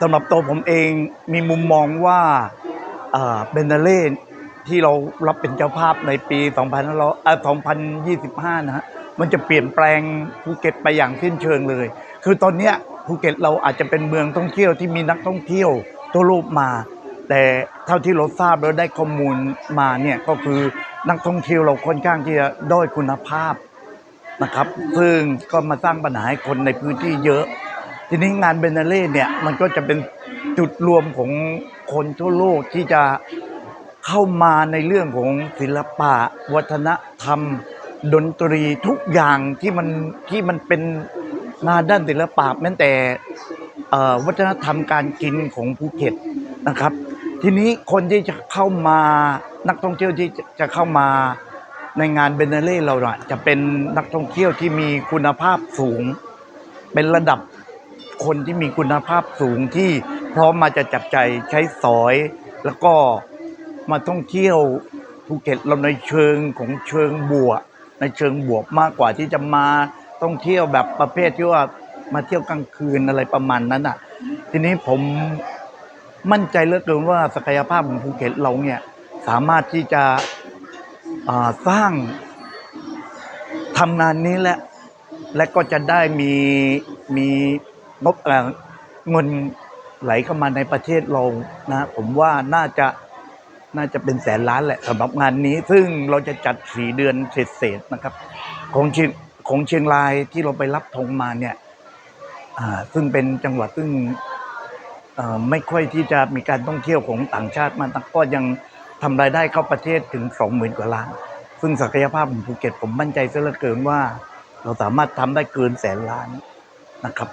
สำหรับตัวผมเองมีมุมมองว่าเบนเนเล่ที่เรารับเป็นเจ้าภาพในปี 2025 นะฮะมันจะเปลี่ยนแปลงภูเก็ตไปอย่างสิ้นเชิงเลย คือตอนเนี้ยภูเก็ตเราอาจจะเป็นเมืองท่องเที่ยวที่มีนักท่องเที่ยวทั่วโลกมา แต่เท่าที่เราทราบแล้วได้ข้อมูลมาเนี่ยก็คือนักท่องเที่ยวเราค่อนข้างที่จะด้อยคุณภาพนะครับ ซึ่งก็มาสร้างปัญหาให้คนในพื้นที่เยอะ ทีนี้งานเบนเนเล่เนี่ยมันก็จะเป็นจุดรวมของคนทั่วโลกที่จะเข้ามาในเรื่องของศิลปะ วัฒนธรรม ดนตรีทุกอย่างที่มันที่มันเป็นงานด้านศิลปะแม้แต่วัฒนธรรมการกินของภูเก็ตนะครับ ทีนี้คนที่จะเข้ามานักท่องเที่ยวที่จะเข้ามาในงานเบนเนเล่เราน่ะจะเป็นนักท่องเที่ยวที่มีคุณภาพสูง เป็นระดับ คนที่มีคุณภาพสูงที่พร้อมมาจะจับใจใช้สอย แล้วก็มาท่องเที่ยวภูเก็ตเราในเชิงของเชิงบวก ในเชิงบวกมากกว่าที่จะมาท่องเที่ยวแบบประเภทที่ว่ามาเที่ยวกลางคืนอะไรประมาณนั้นอะ ทีนี้ผมมั่นใจเหลือเกินว่าศักยภาพของภูเก็ตเราเนี่ยสามารถที่จะสร้างทำงานนี้และและก็จะได้มีมี งบเงินไหลเข้ามาในประเทศเรานะผมว่าน่าจะน่าจะเป็นแสนล้านแหละสำหรับงานนี้ ซึ่งเราจะจัดสี่เดือนเศษๆนะครับ ของเชียงของเชียงรายที่เราไปรับธงมาเนี่ยอ่าซึ่งเป็นจังหวัดซึ่งอ่อไม่ค่อยที่จะมีการท่องเที่ยวของต่างชาติมาก็ยังทำรายได้เข้าประเทศถึงสองหมื่นกว่าล้าน ซึ่งศักยภาพของภูเก็ตผมมั่นใจซะเหลือเกินว่า เราสามารถทำได้เกินแสนล้านนะครับ